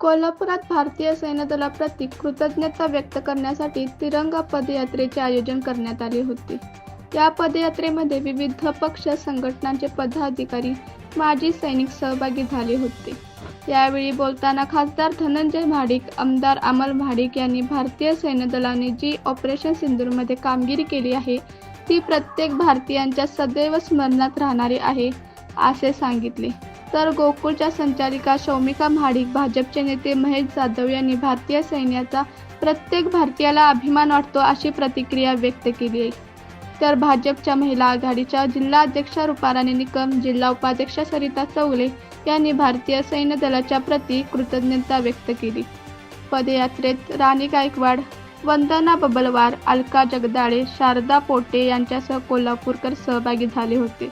कोल्हापुरात भारतीय सैन्य दलाप्रती कृतज्ञता व्यक्त करण्यासाठी तिरंगा पदयात्रेचे आयोजन करण्यात आले होते. या पदयात्रेमध्ये विविध पक्ष संघटनांचे पदाधिकारी माजी सैनिक सहभागी झाले होते. यावेळी बोलताना खासदार धनंजय महाडिक आमदार अमल महाडिक यांनी भारतीय सैन्य दलाने जी ऑपरेशन सिंदूरमध्ये कामगिरी केली आहे ती प्रत्येक भारतीयांच्या सदैव स्मरणात राहणारी आहे असे सांगितले. तर गोकुळच्या संचालिका शौमिका महाडिक भाजपचे नेते महेश जाधव यांनी भारतीय सैन्याचा प्रत्येक भारतीयाला अभिमान वाटतो अशी प्रतिक्रिया व्यक्त केली आहे. तर भाजपच्या महिला आघाडीच्या जिल्हा अध्यक्षा रुपाराणी निकम जिल्हा उपाध्यक्ष सरिता चौले यांनी भारतीय सैन्य दलाच्या प्रती कृतज्ञता व्यक्त केली. पदयात्रेत राणी गायकवाड वंदना बबलवार अलका जगदाळे शारदा पोटे यांच्यासह कोल्हापूरकर सहभागी झाले होते.